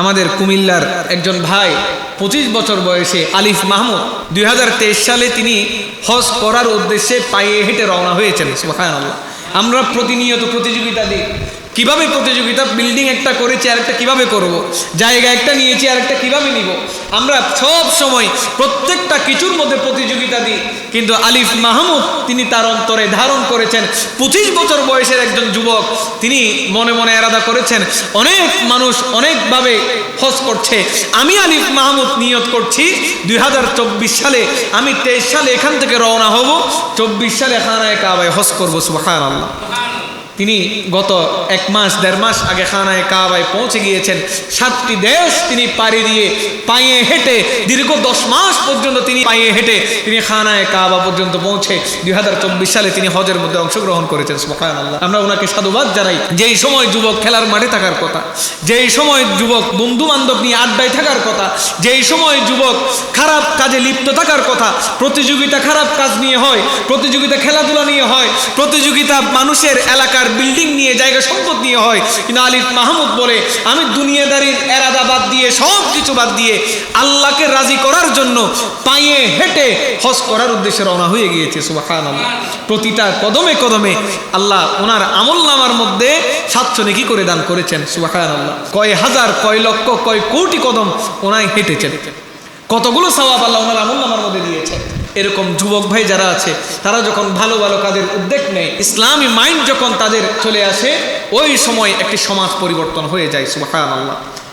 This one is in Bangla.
আমাদের কুমিল্লার একজন ভাই, পঁচিশ বছর বয়সে আলিফ মাহমুদ। দুই হাজার তেইশ সালে তিনি হজ করার উদ্দেশ্যে পায়ে হেঁটে রওনা হয়েছেন সুহায় আমরা প্রতিনিয়ত প্রতিযোগিতা দিই। কীভাবে প্রতিযোগিতা বিল্ডিং একটা করেছি আর একটা কীভাবে করব। জায়গা একটা নিয়েছি আর একটা কীভাবে নিব? আমরা সব সময় প্রত্যেকটা কিছুর মধ্যে প্রতিযোগিতা দিই। কিন্তু আলিফ মাহমুদ, তিনি তার অন্তরে ধারণ করেছেন। পঁচিশ বছর বয়সের একজন যুবক, তিনি মনে মনে এরাদা করেছেন, অনেক মানুষ অনেকভাবে হজ করছে। আমি আলিফ মাহমুদ নিয়ত করছি, দুই হাজার চব্বিশ সালে আমি তেইশ সালে এখান থেকে রওনা হব, চব্বিশ সালে খানায় কাবায় হজ করব সুহান আল্লাহ তিনি গত এক মাস, দেড় মাস আগে খানায় কাবায় পৌঁছে গিয়েছেন। সাতটি দেশ তিনি পাড়ি দিয়ে পায়ে হেঁটে, দীর্ঘ দশ মাস পর্যন্ত তিনি পায়ে হেঁটে তিনি খানায় কাবা পর্যন্ত পৌঁছে দুই হাজার চব্বিশ সালে তিনি হজের মধ্যে অংশগ্রহণ করেছেন সুবহান আল্লাহ আমরা ওনাকে সাধুবাদ জানাই। যেই সময় যুবক খেলার মাঠে থাকার কথা, যেই সময় যুবক বন্ধু বান্ধব নিয়ে আড্ডায় থাকার কথা, যেই সময় যুবক খারাপ কাজে লিপ্ত থাকার কথা, প্রতিযোগিতা খারাপ কাজ নিয়ে হয়, প্রতিযোগিতা খেলাধুলা নিয়ে হয়, প্রতিযোগিতা মানুষের এলাকার বিল্ডিং নিয়ে, জায়গা সম্পদ নিয়ে হয়। কিন্তু আলিফ মাহমুদ বলে, আমি দুনিয়াদারির এরাদা বাদ দিয়ে সব কিছু বাদ দিয়ে আল্লাহকে রাজি করার জন্য পায়ে হেঁটে হজ করার উদ্দেশ্যে রওনা হয়ে গিয়েছে সুবাহান প্রতিটা কদমে কদমে আল্লাহ ওনার আমল নামার মধ্যে সাতশো নেকি করে দান করেছেন সুবাহান আল্লাহ কয় হাজার, কয় লক্ষ, কয় কোটি কদম ওনায় হেঁটেছেন। কতগুলো সওয়াব আল্লাহ ওনার আমল নামার মধ্যে দিয়েছে এরকম যুবক ভাই যারা আছে, তারা যখন ভালো ভালো কাজের উদ্যোগ নেয়, ইসলামী মাইন্ড যখন তাদের চলে আসে, ওই সময় একটি সমাজ পরিবর্তন হয়ে যায় সুবাহ আল্লাহ